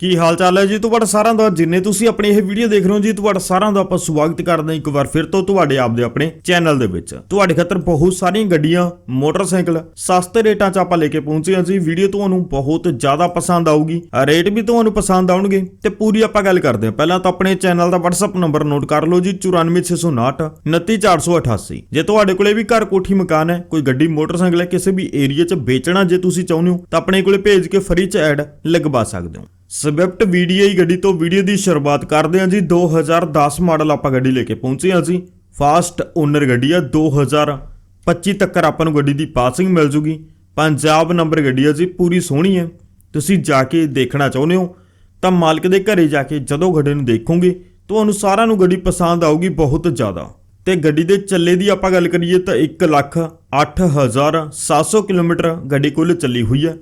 ਕੀ ਹਾਲ ਚਾਲ ਹੈ ਜੀ? ਤੁਹਾਡਾ ਸਾਰਿਆਂ ਦਾ, ਜਿੰਨੇ ਤੁਸੀਂ ਆਪਣੀ ਇਹ ਵੀਡੀਓ ਦੇਖ ਰਹੇ ਹੋ ਜੀ, ਤੁਹਾਡਾ ਸਾਰਿਆਂ ਦਾ ਆਪਾਂ ਸਵਾਗਤ ਕਰਦੇ ਹਾਂ ਇੱਕ ਵਾਰ ਫਿਰ ਤੋਂ ਤੁਹਾਡੇ ਆਪਦੇ ਆਪਣੇ ਚੈਨਲ ਦੇ ਵਿੱਚ। ਤੁਹਾਡੇ ਖਾਤਰ ਬਹੁਤ ਸਾਰੀਆਂ ਗੱਡੀਆਂ, ਮੋਟਰਸਾਈਕਲ, ਸਸਤੇ ਰੇਟਾਂ 'ਚ ਆਪਾਂ ਲੈ ਕੇ ਪਹੁੰਚੇ ਹਾਂ ਜੀ। ਵੀਡੀਓ ਤੁਹਾਨੂੰ ਬਹੁਤ ਜ਼ਿਆਦਾ ਪਸੰਦ ਆਊਗੀ। ਰੇਟ ਵੀ ਤੁਹਾਨੂੰ ਪਸੰਦ ਆਉਣਗੇ ਤੇ ਪੂਰੀ ਆਪਾਂ ਗੱਲ ਕਰਦੇ ਹਾਂ। ਪਹਿਲਾਂ ਤਾਂ ਆਪਣੇ ਚੈਨਲ ਦਾ WhatsApp ਨੰਬਰ ਨੋਟ ਕਰ ਲਓ ਜੀ 94659 29488 ਜੇ ਤੁਹਾਡੇ ਕੋਲੇ ਵੀ ਘਰ ਕੋਠੀ ਮਕਾਨ ਹੈ, ਕੋਈ ਗੱਡੀ, ਮੋਟਰਸਾਈਕਲ ਹੈ, ਕਿਸੇ ਵੀ ਏਰੀਆ 'ਚ ਵੇਚਣਾ ਜੇ ਤੁਸੀਂ ਚਾਹੁੰਦੇ ਹੋ, ਤਾਂ ਆਪਣੇ ਕੋਲੇ ਭੇਜ ਕੇ ਫਰੀ 'ਚ ਐਡ ਲਗਵਾ ਸਕਦੇ ਹੋ। ਸਵਿਫਟ VDI ਗੱਡੀ ਤੋਂ ਵੀਡੀਓ ਦੀ ਸ਼ੁਰੂਆਤ ਕਰਦੇ ਹਾਂ ਜੀ। 2010 ਮਾਡਲ ਆਪਾਂ ਗੱਡੀ ਲੈ ਕੇ ਪਹੁੰਚੇ ਹਾਂ ਜੀ। ਫਾਸਟ ਓਨਰ ਗੱਡੀ ਆ। 2025 ਤੱਕ ਆਪਾਂ ਨੂੰ ਗੱਡੀ ਦੀ ਪਾਸਿੰਗ ਮਿਲ ਜੂਗੀ। ਪੰਜਾਬ ਨੰਬਰ ਗੱਡੀ ਆ ਜੀ। ਪੂਰੀ ਸੋਹਣੀ ਹੈ। ਤੁਸੀਂ ਜਾ ਕੇ ਦੇਖਣਾ ਚਾਹੁੰਦੇ ਹੋ ਤਾਂ ਮਾਲਕ ਦੇ ਘਰੇ ਜਾ ਕੇ ਜਦੋਂ ਗੱਡੀ ਨੂੰ ਦੇਖੋਗੇ, ਤੁਹਾਨੂੰ ਸਾਰਿਆਂ ਨੂੰ ਗੱਡੀ ਪਸੰਦ ਆਊਗੀ ਬਹੁਤ ਜ਼ਿਆਦਾ। ਤੇ ਗੱਡੀ ਦੇ ਚੱਲੇ ਦੀ ਆਪਾਂ ਗੱਲ ਕਰੀਏ ਤਾਂ 1 ਲੱਖ 8700 ਕਿਲੋਮੀਟਰ ਗੱਡੀ ਕੁੱਲ ਚੱਲੀ ਹੋਈ ਹੈ।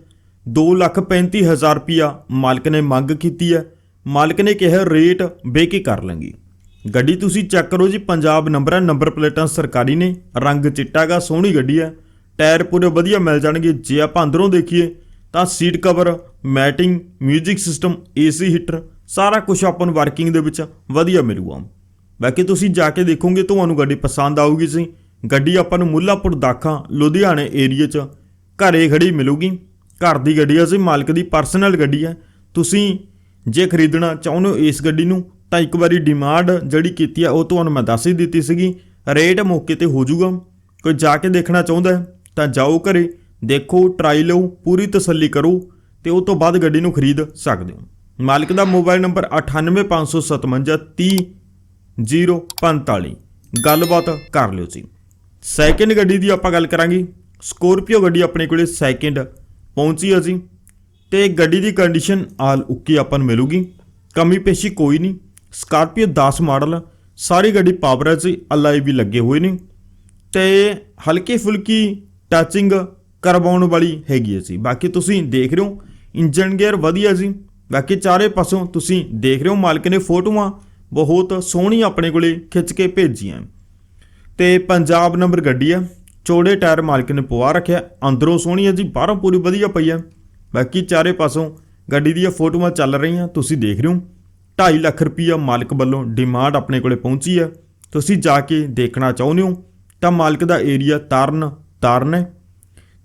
235000 ਰੁਪਿਆ ਮਾਲਕ ਨੇ ਮੰਗ ਕੀਤੀ ਹੈ। ਮਾਲਕ ਨੇ ਕਿਹਾ, ਰੇਟ ਬੇਕੀ ਕਰ ਲਾਂਗੀ। ਗੱਡੀ ਤੁਸੀਂ ਚੈੱਕ ਕਰੋ ਜੀ, ਪੰਜਾਬ ਨੰਬਰ ਹੈ, ਨੰਬਰ ਪਲੇਟਾਂ ਸਰਕਾਰੀ ਨੇ, ਰੰਗ ਚਿੱਟਾਗਾ, ਸੋਹਣੀ ਗੱਡੀ ਹੈ। ਟਾਇਰ ਪੂਰੇ ਵਧੀਆ ਮਿਲ ਜਾਣਗੇ। ਜੇ ਆਪਾਂ ਅੰਦਰੋਂ ਦੇਖੀਏ, ਤਾਂ seat cover, matting 뮤직 system, AC heater, ਸਾਰਾ ਕੁਝ ਆਪਾਂ ਨੂੰ ਵਰਕਿੰਗ ਦੇ ਵਿੱਚ ਵਧੀਆ ਮਿਲੂਗਾ। ਬਾਕੀ ਤੁਸੀਂ ਜਾ ਕੇ ਦੇਖੋਗੇ, ਤੁਹਾਨੂੰ ਗੱਡੀ ਪਸੰਦ ਆਊਗੀ ਸੀ ਗੱਡੀ ਆਪਾਂ ਨੂੰ ਮੁੱਲਾਪੁਰ ਦਾਖਾ, ਲੁਧਿਆਣੇ ਏਰੀਆ 'ਚ ਘਰੇ ਖੜੀ ਮਿਲੂਗੀ। ਘਰ ਦੀ ਗੱਡੀ ਹੈ ਸੀ ਮਾਲਕ ਦੀ ਪਰਸਨਲ ਗੱਡੀ ਹੈ ਤੁਸੀਂ ਜੇ ਖਰੀਦਣਾ ਚਾਹੁੰਦੇ ਹੋ ਇਸ ਗੱਡੀ ਨੂੰ, ਤਾਂ ਇੱਕ ਵਾਰੀ ਡਿਮਾਂਡ ਜਿਹੜੀ ਕੀਤੀ ਆ, ਉਹ ਤੁਹਾਨੂੰ ਮੈਂ ਦੱਸ ਹੀ ਦਿੱਤੀ ਸੀਗੀ। ਰੇਟ ਮੌਕੇ ਤੇ ਹੋ ਜਾਊਗਾ। ਕੋਈ ਜਾ ਕੇ ਦੇਖਣਾ ਚਾਹੁੰਦਾ ਹੈ, ਤਾਂ ਜਾਓ ਘਰੇ, ਦੇਖੋ ਟਰਾਈ ਲਓ, ਪੂਰੀ ਤਸੱਲੀ ਕਰੋ, ਤੇ ਉਹ ਤੋਂ ਬਾਅਦ ਗੱਡੀ ਨੂੰ ਖਰੀਦ ਸਕਦੇ ਹੋ। ਮਾਲਕ ਦਾ ਮੋਬਾਈਲ ਨੰਬਰ 985553 045 ਗੱਲਬਾਤ ਕਰ ਲਿਓ ਜੀ। ਸੈਕਿੰਡ ਗੱਡੀ ਦੀ ਆਪਾਂ ਗੱਲ ਕਰਾਂਗੇ। ਸਕੋਰਪੀਓ ਗੱਡੀ ਆਪਣੇ ਕੋਲੇ ਸੈਕਿੰਡ ਪਹੁੰਚੀ ਹੈ ਜੀ ਤੇ ਗੱਡੀ ਦੀ ਕੰਡੀਸ਼ਨ ਆਲ ਉੱਕੀ ਆਪਾਂ ਨੂੰ ਮਿਲੂਗੀ। ਕਮੀ ਪੇਸ਼ੀ ਕੋਈ ਨਹੀਂ। ਸਕਾਰਪੀਓ 10 ਮਾਡਲ, ਸਾਰੀ ਗੱਡੀ ਪਾਵਰ ਹੈ ਜੀ ਅਲਾਈ ਵੀ ਲੱਗੇ ਹੋਏ ਨੇ। ਤੇ ਹਲਕੀ ਫੁਲਕੀ ਟੱਚਿੰਗ ਕਰਵਾਉਣ ਵਾਲੀ ਹੈਗੀ ਹੈ ਜੀ। ਬਾਕੀ ਤੁਸੀਂ ਦੇਖ ਰਹੇ ਹੋ ਇੰਜਨ ਗੇਅਰ ਵਧੀਆ ਸੀ ਬਾਕੀ ਚਾਰੇ ਪਾਸੋਂ ਤੁਸੀਂ ਦੇਖ ਰਹੇ ਹੋ, ਮਾਲਕ ਨੇ ਫੋਟੋਆਂ ਬਹੁਤ ਸੋਹਣੀ ਆਪਣੇ ਕੋਲੇ ਖਿੱਚ ਕੇ ਭੇਜੀਆਂ। ਤੇ ਪੰਜਾਬ ਨੰਬਰ ਗੱਡੀ ਆ। ਚੌੜੇ ਟਾਇਰ ਮਾਲਕ ਨੇ ਪਵਾ ਰੱਖਿਆ। ਅੰਦਰੋਂ ਸੋਹਣੀ ਹੈ ਜੀ, ਬਾਹਰੋਂ ਪੂਰੀ ਵਧੀਆ ਪਈ ਹੈ। ਬਾਕੀ ਚਾਰੇ ਪਾਸੋਂ ਗੱਡੀ ਦੀਆਂ ਫੋਟੋਆਂ ਚੱਲ ਰਹੀਆਂ, ਤੁਸੀਂ ਦੇਖ ਰਹੇ ਹੋ। 2.5 ਲੱਖ ਰੁਪਈਆ ਮਾਲਕ ਵੱਲੋਂ ਡਿਮਾਂਡ ਆਪਣੇ ਕੋਲੇ ਪਹੁੰਚੀ ਹੈ। ਤੁਸੀਂ ਜਾ ਕੇ ਦੇਖਣਾ ਚਾਹੁੰਦੇ ਹੋ, ਤਾਂ ਮਾਲਕ ਦਾ ਏਰੀਆ ਤਰਨ, ਤਾਰਨ ਹੈ।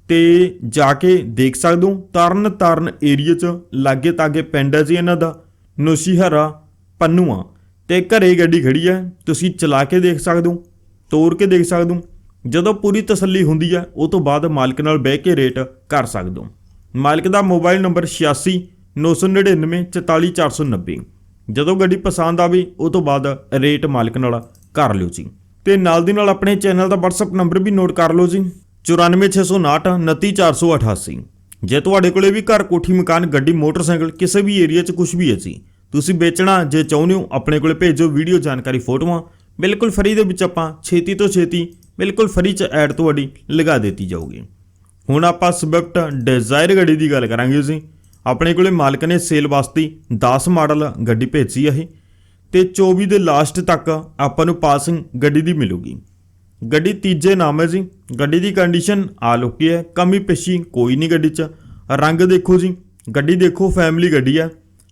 ਤੇ ਜਾ ਕੇ ਦੇਖ ਸਕਦੇ ਹੋ, ਤਰਨ, ਤਾਰਨ ਏਰੀਆ 'ਚ ਲਾਗੇ ਤਾਗੇ ਪਿੰਡ ਹੈ ਜੀ ਇਹਨਾਂ ਦਾ, ਨੋਸ਼ੀਹਰਾ ਪੰਨੂਆ। ਤੇ ਘਰੇ ਗੱਡੀ ਖੜੀ ਹੈ, ਤੁਸੀਂ ਚਲਾ ਕੇ ਦੇਖ ਸਕਦੇ ਹੋ, ਤੋੜ ਕੇ ਦੇਖ ਸਕਦੇ ਹੋ। ਜਦੋਂ ਪੂਰੀ ਤਸੱਲੀ ਹੁੰਦੀ ਹੈ ਉਹ ਤੋਂ ਬਾਅਦ ਮਾਲਕ ਨਾਲ ਬਹਿ ਕੇ ਰੇਟ ਕਰ ਸਕਦੇ ਹੋ। ਮਾਲਕ ਦਾ ਮੋਬਾਈਲ ਨੰਬਰ 86 999 44490 ਜਦੋਂ ਗੱਡੀ ਪਸੰਦ ਆਵੇ, ਉਹ ਤੋਂ ਬਾਅਦ ਰੇਟ ਮਾਲਕ ਨਾਲ ਕਰ ਲਿਓ ਜੀ। ਤੇ ਨਾਲ ਦੀ ਨਾਲ ਆਪਣੇ ਚੈਨਲ ਦਾ WhatsApp ਨੰਬਰ ਵੀ ਨੋਟ ਕਰ ਲਓ ਜੀ। 94659 29488 ਜੇ ਤੁਹਾਡੇ ਕੋਲੇ ਵੀ ਘਰ ਕੋਠੀ ਮਕਾਨ, ਗੱਡੀ, ਮੋਟਰਸਾਈਕਲ, ਕਿਸੇ ਵੀ ਏਰੀਆ 'ਚ ਕੁਝ ਵੀ ਹੈ ਜੀ, ਤੁਸੀਂ ਵੇਚਣਾ ਜੇ ਚਾਹੁੰਦੇ ਹੋ, ਆਪਣੇ ਕੋਲੇ ਭੇਜੋ ਵੀਡੀਓ ਜਾਣਕਾਰੀ ਫੋਟੋਆਂ। ਬਿਲਕੁਲ ਫਰੀ ਦੇ ਵਿੱਚ ਆਪਾਂ ਛੇਤੀ ਤੋਂ ਛੇਤੀ ਬਿਲਕੁਲ ਫਰੀ 'ਚ ਐਡ ਤੁਹਾਡੀ ਲਗਾ ਦਿੱਤੀ ਜਾਊਗੀ। ਹੁਣ ਆਪਾਂ ਸਵਿਫਟ ਡਿਜ਼ਾਇਰ ਗੱਡੀ ਦੀ ਗੱਲ ਕਰਾਂਗੇ ਜੀ। ਆਪਣੇ ਕੋਲੇ ਮਾਲਕ ਨੇ ਸੇਲ ਵਾਸਤੇ 10 ਮਾਡਲ ਗੱਡੀ ਭੇਜੀ ਹੈ ਇਹ ਤੇ 24 ਦੇ ਲਾਸਟ ਤੱਕ ਆਪਾਂ ਨੂੰ ਪਾਸਿੰਗ ਗੱਡੀ ਦੀ ਮਿਲੂਗੀ। ਗੱਡੀ ਤੀਜੇ ਨਾਮ ਹੈ ਜੀ। ਗੱਡੀ ਦੀ ਕੰਡੀਸ਼ਨ ਆ ਲੁਕੀ ਹੈ, ਕਮੀ ਪੇਸ਼ੀ ਕੋਈ ਨਹੀਂ ਗੱਡੀ 'ਚ। ਰੰਗ ਦੇਖੋ ਜੀ। ਗੱਡੀ ਦੇਖੋ ਫੈਮਿਲੀ ਗੱਡੀ ਹੈ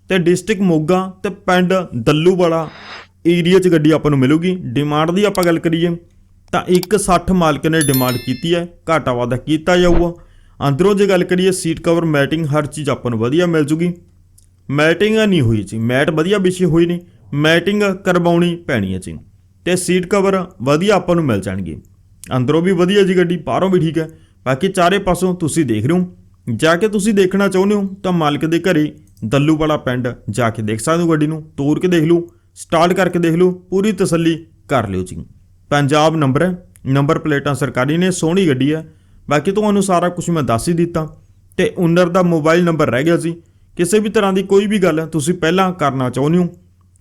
ਤੇ ਡਿਸਟ੍ਰਿਕਟ ਮੋਗਾ ਤੇ ਪਿੰਡ ਦੱਲੂਵਾਲਾ ਏਰੀਆ 'ਚ ਗੱਡੀ ਆਪਾਂ ਨੂੰ ਮਿਲੂਗੀ। ਡਿਮਾਂਡ ਦੀ ਆਪਾਂ ਗੱਲ ਕਰੀਏ ਤਾਂ 160 ਮਾਲਕ ਨੇ ਡਿਮਾਂਡ ਕੀਤੀ ਹੈ, ਘਾਟਾ ਵਾਧਾ ਕੀਤਾ ਜਾਊਗਾ। ਅੰਦਰੋਂ ਜੇ ਗੱਲ ਕਰੀਏ, ਸੀਟ ਕਵਰ ਮੈਟਿੰਗ ਹਰ ਚੀਜ਼ ਆਪਾਂ ਨੂੰ ਵਧੀਆ ਮਿਲ ਜੂਗੀ। ਮੈਟਿੰਗ ਨਹੀਂ ਹੋਈ ਜੀ, ਮੈਟ ਵਧੀਆ ਵਿਛੀ ਹੋਈ ਨਹੀਂ ਮੈਟਿੰਗ ਕਰਵਾਉਣੀ ਪੈਣੀ ਹੈ ਜੀ। ਤੇ ਸੀਟ ਕਵਰ ਵਧੀਆ ਆਪਾਂ ਨੂੰ ਮਿਲ ਜਾਣਗੇ। ਅੰਦਰੋਂ ਵੀ ਵਧੀਆ ਜੀ ਗੱਡੀ, ਬਾਹਰੋਂ ਵੀ ਠੀਕ ਹੈ। ਬਾਕੀ ਚਾਰੇ ਪਾਸੋਂ ਤੁਸੀਂ ਦੇਖ ਰਹੇ ਹੋ। ਜਾ ਕੇ ਤੁਸੀਂ ਦੇਖਣਾ ਚਾਹੁੰਦੇ ਹੋ, ਤਾਂ ਮਾਲਕ ਦੇ ਘਰੇ ਦੱਲੂ ਵਾਲਾ ਪਿੰਡ ਜਾ ਕੇ ਦੇਖ ਸਕਦੇ ਹੋ ਗੱਡੀ ਨੂੰ। ਤੋੜ ਕੇ ਦੇਖ ਲਓ, ਸਟਾਰਟ ਕਰਕੇ ਦੇਖ ਲਓ, ਪੂਰੀ ਤਸੱਲੀ ਕਰ ਲਿਓ ਜੀ। ਪੰਜਾਬ ਨੰਬਰ ਹੈ, ਨੰਬਰ ਪਲੇਟਾਂ ਸਰਕਾਰੀ ਨੇ, ਸੋਹਣੀ ਗੱਡੀ ਹੈ। ਬਾਕੀ ਤੁਹਾਨੂੰ ਸਾਰਾ ਕੁਝ ਮੈਂ ਦੱਸ ਹੀ ਦਿੱਤਾ। ਤੇ ਓਨਰ ਦਾ ਮੋਬਾਈਲ ਨੰਬਰ ਰਹਿ ਗਿਆ ਸੀ ਕਿਸੇ ਵੀ ਤਰ੍ਹਾਂ ਦੀ ਕੋਈ ਵੀ ਗੱਲ ਤੁਸੀਂ ਪਹਿਲਾਂ ਕਰਨਾ ਚਾਹੁੰਦੇ ਹੋ,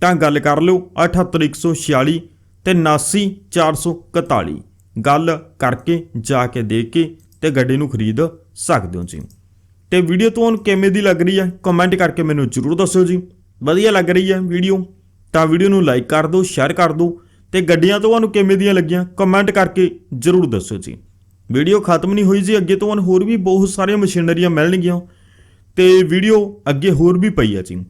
ਤਾਂ ਗੱਲ ਕਰ ਲਿਓ 78146 ਤੇ 79441 ਗੱਲ ਕਰਕੇ, ਜਾ ਕੇ ਦੇਖ ਕੇ ਤੇ ਗੱਡੀ ਨੂੰ ਖਰੀਦ ਸਕਦੇ ਹੋ ਜੀ। ਤੇ ਵੀਡੀਓ ਤੁਹਾਨੂੰ ਕਿਵੇਂ ਦੀ ਲੱਗ ਰਹੀ ਹੈ ਕਮੈਂਟ ਕਰਕੇ ਮੈਨੂੰ ਜਰੂਰ ਦੱਸਿਓ ਜੀ। ਵਧੀਆ ਲੱਗ ਰਹੀ ਹੈ ਵੀਡੀਓ ਤਾਂ ਵੀਡੀਓ ਨੂੰ ਲਾਈਕ ਕਰ ਦਿਓ ਸ਼ੇਅਰ ਕਰ ਦਿਓ। ਤੇ ਗੱਡੀਆਂ ਤੁਹਾਨੂੰ ਕਿਵੇਂ ਦੀਆਂ ਲੱਗੀਆਂ ਕਮੈਂਟ ਕਰਕੇ ਜਰੂਰ ਦੱਸੋ ਜੀ। ਵੀਡੀਓ ਖਤਮ ਨਹੀਂ ਹੋਈ ਜੀ, ਅੱਗੇ ਤੋਂ ਹੋਰ ਵੀ ਬਹੁਤ ਸਾਰੀਆਂ ਮਸ਼ੀਨਰੀਆਂ ਮਿਲਣਗੀਆਂ। ਤੇ ਵੀਡੀਓ ਅੱਗੇ ਹੋਰ ਵੀ ਪਈ ਹੈ ਜੀ।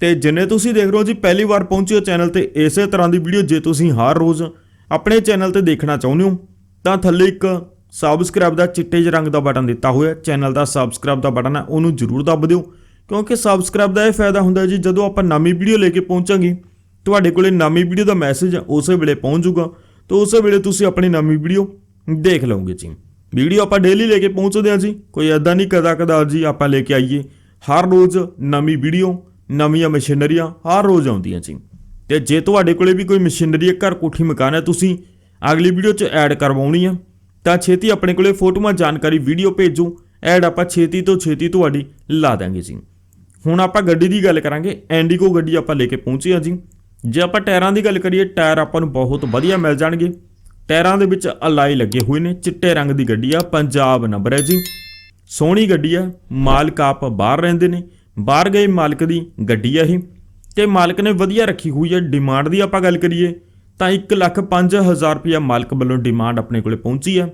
ਤੇ ਜਿੰਨੇ ਤੁਸੀਂ ਦੇਖ ਰਹੇ ਹੋ ਜੀ, ਪਹਿਲੀ ਵਾਰ ਪਹੁੰਚੇ ਹੋ ਚੈਨਲ ਤੇ, ਇਸੇ ਤਰ੍ਹਾਂ ਦੀ ਵੀਡੀਓ ਜੇ ਤੁਸੀਂ ਹਰ ਰੋਜ਼ ਆਪਣੇ ਚੈਨਲ ਤੇ ਦੇਖਣਾ ਚਾਹੁੰਦੇ ਹੋ, ਤਾਂ ਥੱਲੇ ਇੱਕ ਸਬਸਕ੍ਰਾਈਬ ਦਾ ਚਿੱਟੇ ਜਿਹੇ ਰੰਗ ਦਾ ਬਟਨ ਦਿੱਤਾ ਹੋਇਆ, ਚੈਨਲ ਦਾ ਸਬਸਕ੍ਰਾਈਬ ਦਾ ਬਟਨ ਹੈ ਉਹਨੂੰ ਜ਼ਰੂਰ ਦੱਬ ਦਿਓ। ਕਿਉਂਕਿ ਸਬਸਕ੍ਰਾਈਬ ਦਾ ਇਹ ਫਾਇਦਾ ਹੁੰਦਾ ਜੀ, ਜਦੋਂ ਆਪਾਂ ਨਵੀਂ ਵੀਡੀਓ ਲੈ ਕੇ ਪਹੁੰਚਾਂਗੇ ਤੁਹਾਡੇ ਕੋਲੇ ਨਵੀਂ ਵੀਡੀਓ ਦਾ ਮੈਸੇਜ ਉਸੇ ਵੇਲੇ ਪਹੁੰਚ ਜਾਊਗਾ। ਤਾਂ ਉਸੇ ਵੇਲੇ ਤੁਸੀਂ ਆਪਣੀ ਨਵੀਂ ਵੀਡੀਓ ਦੇਖ ਲਓਗੇ ਜੀ। ਵੀਡੀਓ ਆਪਾਂ ਡੇਲੀ ਲੈ ਕੇ ਪਹੁੰਚਦੇ ਹਾਂ ਜੀ। ਕੋਈ ਐਦਾਂ ਨਹੀਂ ਕਦਾ ਕਦਾ ਜੀ ਆਪਾਂ ਲੈ ਕੇ ਆਈਏ। ਹਰ ਰੋਜ਼ ਨਵੀਂ ਵੀਡੀਓ, ਨਵੀਆਂ ਮਸ਼ੀਨਰੀਆਂ ਹਰ ਰੋਜ਼ ਆਉਂਦੀਆਂ ਜੀ। ਤੇ ਜੇ ਤੁਹਾਡੇ ਕੋਲੇ ਵੀ ਕੋਈ ਮਸ਼ੀਨਰੀ ਹੈ, ਘਰ ਕੋਠੀ ਮਕਾਨ ਹੈ, ਤੁਸੀਂ ਅਗਲੀ ਵੀਡੀਓ 'ਚ ਐਡ ਕਰਵਾਉਣੀ ਆ। ਤਾਂ ਛੇਤੀ ਆਪਣੇ ਕੋਲੇ ਫੋਟੋਆਂ, ਜਾਣਕਾਰੀ, ਵੀਡੀਓ ਭੇਜੋ। ਐਡ ਆਪਾਂ ਛੇਤੀ ਤੋਂ ਛੇਤੀ ਤੁਹਾਡੀ ਲਾ ਦਾਂਗੇ ਜੀ। ਹੁਣ ਆਪਾਂ ਗੱਡੀ ਦੀ ਗੱਲ ਕਰਾਂਗੇ। ਐਂਡੀਗੋ ਗੱਡੀ ਆਪਾਂ ਲੈ ਕੇ ਪਹੁੰਚੇ ਆ ਜੀ। ਜੇ ਆਪਾਂ ਟਾਇਰਾਂ ਦੀ ਗੱਲ ਕਰੀਏ, ਟਾਇਰ ਆਪਾਂ ਨੂੰ ਬਹੁਤ ਵਧੀਆ ਮਿਲ ਜਾਣਗੇ। ਟਾਇਰਾਂ ਦੇ ਵਿੱਚ ਅਲਾਈ ਲੱਗੇ ਹੋਏ ਨੇ, ਚਿੱਟੇ ਰੰਗ ਦੀ ਗੱਡੀ ਆ, ਪੰਜਾਬ ਨੰਬਰ ਹੈ ਜੀ। ਸੋਹਣੀ ਗੱਡੀ ਆ, ਮਾਲਕ ਆਪ ਬਾਹਰ ਰਹਿੰਦੇ ਨੇ, ਬਾਹਰ ਗਏ ਮਾਲਕ ਦੀ ਗੱਡੀ ਆ ਇਹ। ਤੇ ਮਾਲਕ ਨੇ ਵਧੀਆ ਰੱਖੀ ਹੋਈ ਹੈ ਡਿਮਾਂਡ ਦੀ ਆਪਾਂ ਗੱਲ ਕਰੀਏ, ਤਾਂ 1 ਲੱਖ 5000 ਰੁਪਇਆ ਮਾਲਕ ਵੱਲੋਂ ਡਿਮਾਂਡ ਆਪਣੇ ਕੋਲੇ ਪਹੁੰਚੀ ਆ।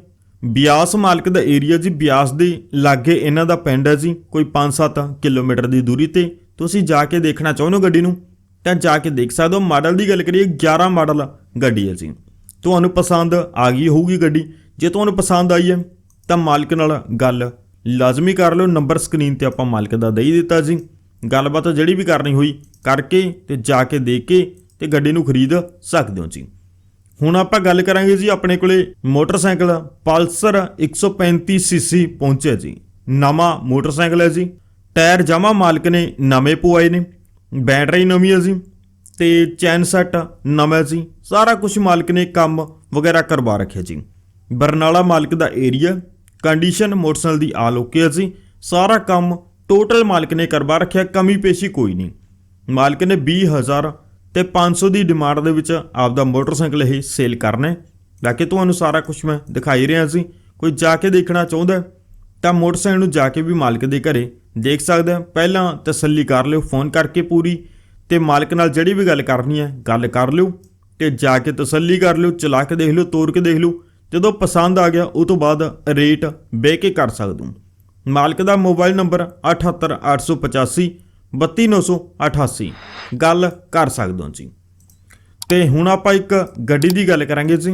ਬਿਆਸ ਮਾਲਕ ਦਾ ਏਰੀਆ ਜੀ, ਬਿਆਸ ਦੇ ਲਾਗੇ ਇਹਨਾਂ ਦਾ ਪਿੰਡ ਹੈ ਜੀ, ਕੋਈ 5-7 ਕਿਲੋਮੀਟਰ ਦੀ ਦੂਰੀ ਤੇ। ਤੁਸੀਂ ਜਾ ਕੇ ਦੇਖਣਾ ਚਾਹੁੰਦੇ ਹੋ ਗੱਡੀ ਨੂੰ? ਤਾਂ ਜਾ ਕੇ ਦੇਖ ਸਕਦੇ ਹੋ, ਮਾਡਲ ਦੀ ਗੱਲ ਕਰੀਏ 11 ਮਾਡਲ ਗੱਡੀ ਹੈ ਜੀ। ਤੁਹਾਨੂੰ ਪਸੰਦ ਆ ਗਈ ਹੋਊਗੀ ਗੱਡੀ। ਜੇ ਤੁਹਾਨੂੰ ਪਸੰਦ ਆਈ ਹੈ, ਤਾਂ ਮਾਲਕ ਨਾਲ ਗੱਲ ਲਾਜ਼ਮੀ ਕਰ ਲਿਓ। ਨੰਬਰ ਸਕਰੀਨ ਤੇ ਆਪਾਂ ਮਾਲਕ ਦਾ ਦੇ ਦਿੱਤਾ ਜੀ। ਗੱਲਬਾਤ ਜਿਹੜੀ ਵੀ ਕਰਨੀ ਹੋਈ, ਕਰਕੇ ਤੇ ਜਾ ਕੇ ਦੇਖ ਕੇ ਤੇ ਗੱਡੀ ਨੂੰ ਖਰੀਦ ਸਕਦੇ ਹੋ ਜੀ। ਹੁਣ ਆਪਾਂ ਗੱਲ ਕਰਾਂਗੇ ਜੀ, ਆਪਣੇ ਕੋਲੇ ਮੋਟਰਸਾਈਕਲ ਪਲਸਰ 135 ਸੀਸੀ ਪਹੁੰਚਿਆ ਜੀ। ਨਵਾਂ ਮੋਟਰਸਾਈਕਲ ਹੈ ਜੀ। ਟਾਇਰ ਜਮਾ ਮਾਲਕ ਨੇ ਨਵੇਂ ਪਵਾਏ ਨੇ। ਬੈਟਰੀ ਨਵੀਂ ਹੈ ਜੀ, ਤੇ ਚੈਨ ਸੈੱਟ ਨਵਾਂ ਜੀ, ਸਾਰਾ ਕੁਝ ਮਾਲਕ ਨੇ ਕੰਮ ਵਗੈਰਾ ਕਰਵਾ ਰੱਖਿਆ ਜੀ। ਬਰਨਾਲਾ ਮਾਲਕ ਦਾ ਏਰੀਆ ਕੰਡੀਸ਼ਨ ਮੋਟਰਸਾਈਕਲ ਦੀ ਆਲ ਓਕੇ ਹੈ ਜੀ, ਸਾਰਾ ਕੰਮ ਟੋਟਲ ਮਾਲਕ ਨੇ ਕਰਵਾ ਰੱਖਿਆ, ਕਮੀ ਪੇਸ਼ੀ ਕੋਈ ਨਹੀਂ। ਮਾਲਕ ਨੇ 20000 ਤੇ 500 ਦੀ ਡਿਮਾਂਡ ਦੇ ਵਿੱਚ ਆਪਦਾ ਮੋਟਰਸਾਈਕਲ ਇਹ ਸੇਲ ਕਰਨਾ ਹੈ। ਬਾਕੀ ਤੁਹਾਨੂੰ ਸਾਰਾ ਕੁਝ ਮੈਂ ਦਿਖਾਈ ਰਿਹਾ ਸੀ ਕੋਈ ਜਾ ਕੇ ਦੇਖਣਾ ਚਾਹੁੰਦਾ ਤਾਂ ਮੋਟਰਸਾਈਕਲ ਨੂੰ ਜਾ ਕੇ ਵੀ ਮਾਲਕ ਦੇ ਘਰੇ ਦੇਖ ਸਕਦੇ ਹੈ। ਪਹਿਲਾਂ ਤਸੱਲੀ ਕਰ ਲਿਓ, ਫੋਨ ਕਰਕੇ ਪੂਰੀ ਤੇ ਮਾਲਕ ਨਾਲ ਜਿਹੜੀ ਵੀ ਗੱਲ ਕਰਨੀ ਹੈ, ਗੱਲ ਕਰ ਲਿਓ ਤੇ ਜਾ ਕੇ ਤਸੱਲੀ ਕਰ ਲਿਓ ਚਲਾ ਕੇ ਦੇਖ ਲਿਓ, ਤੋੜ ਕੇ ਦੇਖ ਲਿਓ, ਜਦੋਂ ਪਸੰਦ ਆ ਗਿਆ, ਉਹ ਤੋਂ ਬਾਅਦ ਰੇਟ ਬਹਿ ਕੇ ਕਰ ਸਕਦੇ ਮਾਲਕ ਦਾ ਮੋਬਾਈਲ ਨੰਬਰ 78885 32988 ਗੱਲ ਕਰ ਸਕਦੇ ਹੋ ਜੀ ਤੇ ਹੁਣ ਆਪਾਂ ਇੱਕ ਗੱਡੀ ਦੀ ਗੱਲ ਕਰਾਂਗੇ ਜੀ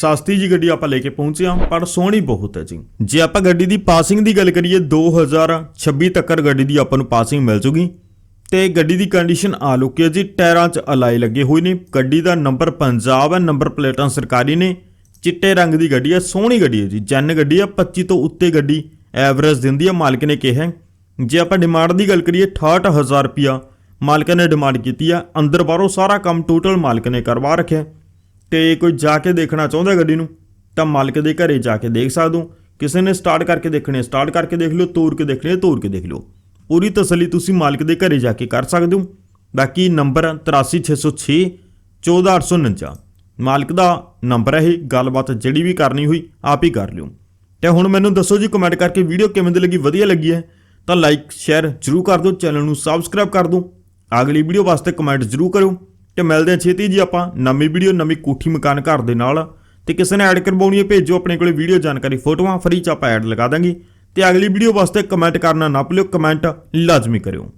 ਸਸਤੀ ਜੀ ਗੱਡੀ ਆਪਾਂ ਲੈ ਕੇ ਪਹੁੰਚੇ ਹਾਂ, ਪਰ ਸੋਹਣੀ ਬਹੁਤ ਹੈ ਜੀ। ਜੇ ਆਪਾਂ ਗੱਡੀ ਦੀ ਪਾਸਿੰਗ ਦੀ ਗੱਲ ਕਰੀਏ 2026 ਤੱਕ ਗੱਡੀ ਦੀ ਆਪਾਂ ਨੂੰ ਪਾਸਿੰਗ ਮਿਲ ਜੂਗੀ। ਤੇ ਗੱਡੀ ਦੀ ਕੰਡੀਸ਼ਨ ਆ ਲੁਕੀ ਹੈ ਜੀ, ਟਾਇਰਾਂ 'ਚ ਅਲਾਈ ਲੱਗੇ ਹੋਏ ਨੇ। ਗੱਡੀ ਦਾ ਨੰਬਰ ਪੰਜਾਬ ਹੈ ਨੰਬਰ ਪਲੇਟਾਂ ਸਰਕਾਰੀ ਨੇ। ਚਿੱਟੇ ਰੰਗ ਦੀ ਗੱਡੀ ਹੈ, ਸੋਹਣੀ ਗੱਡੀ ਹੈ ਜੀ। ਜਨ ਗੱਡੀ ਹੈ 25 ਤੋਂ ਉੱਤੇ ਗੱਡੀ ਐਵਰੇਜ ਦਿੰਦੀ ਹੈ, ਮਾਲਕ ਨੇ ਕਿਹਾ ਜੇ ਆਪਾਂ ਡਿਮਾਂਡ ਦੀ ਗੱਲ ਕਰੀਏ 68000 ਰੁਪਿਆ ਮਾਲਕ ਨੇ ਡਿਮਾਂਡ ਕੀਤੀ ਆ ਅੰਦਰ ਬਾਹਰੋਂ ਸਾਰਾ ਕੰਮ ਟੋਟਲ ਮਾਲਕ ਨੇ ਕਰਵਾ ਰੱਖਿਆ ਤੇ ਕੋਈ ਜਾ ਕੇ ਦੇਖਣਾ ਚਾਹੁੰਦਾ ਗੱਡੀ ਨੂੰ, ਤਾਂ ਮਾਲਕ ਦੇ ਘਰੇ ਜਾ ਕੇ ਦੇਖ ਸਕਦੇ ਹੋ। ਕਿਸੇ ਨੇ ਸਟਾਰਟ ਕਰਕੇ ਦੇਖਣੇ ਸਟਾਰਟ ਕਰਕੇ ਦੇਖ ਲਿਓ ਤੋੜ ਕੇ ਦੇਖਣੇ ਤੋੜ ਕੇ ਦੇਖ ਲਿਓ। ਪੂਰੀ ਤਸੱਲੀ ਤੁਸੀਂ ਮਾਲਕ ਦੇ ਘਰੇ ਜਾ ਕੇ ਕਰ ਸਕਦੇ ਹੋ। ਬਾਕੀ ਨੰਬਰ 83606 14849 ਮਾਲਕ ਦਾ ਨੰਬਰ ਹੈ ਇਹ, ਗੱਲਬਾਤ ਜਿਹੜੀ ਵੀ ਕਰਨੀ ਹੋਈ, ਆਪ ਹੀ ਕਰ ਲਿਓ। ਤੇ ਹੁਣ ਮੈਨੂੰ ਦੱਸੋ ਜੀ ਕਮੈਂਟ ਕਰਕੇ ਵੀਡੀਓ ਕਿਵੇਂ ਦੀ ਲੱਗੀ, ਵਧੀਆ ਲੱਗੀ ਹੈ? ਤਾਂ ਲਾਈਕ ਸ਼ੇਅਰ ਜਰੂਰ ਕਰ ਦਿਓ, ਚੈਨਲ ਨੂੰ ਸਬਸਕ੍ਰਾਈਬ ਕਰ ਦਿਓ। ਅਗਲੀ ਵੀਡੀਓ ਵਾਸਤੇ ਕਮੈਂਟ ਜਰੂਰ ਕਰਿਓ। ਤੇ ਮਿਲਦੇ ਹਾਂ ਛੇਤੀ ਜੀ ਆਪਾਂ ਨਵੀਂ ਵੀਡੀਓ, ਨਵੀਂ ਕੋਠੀ ਮਕਾਨ ਘਰ ਦੇ ਨਾਲ। ਤੇ ਕਿਸੇ ਨੇ ਐਡ ਕਰਵਾਉਣੀ ਹੈ, ਭੇਜੋ ਆਪਣੇ ਕੋਲੇ ਵੀਡੀਓ ਜਾਣਕਾਰੀ ਫੋਟੋਆਂ, ਫਰੀ ਚ ਆਪਾਂ ਐਡ ਲਗਾ ਦਾਂਗੇ। ਤੇ ਅਗਲੀ ਵੀਡੀਓ ਵਾਸਤੇ ਕਮੈਂਟ ਕਰਨਾ ਨਾ ਭੁੱਲਿਓ ਕਮੈਂਟ ਲਾਜ਼ਮੀ ਕਰਿਓ।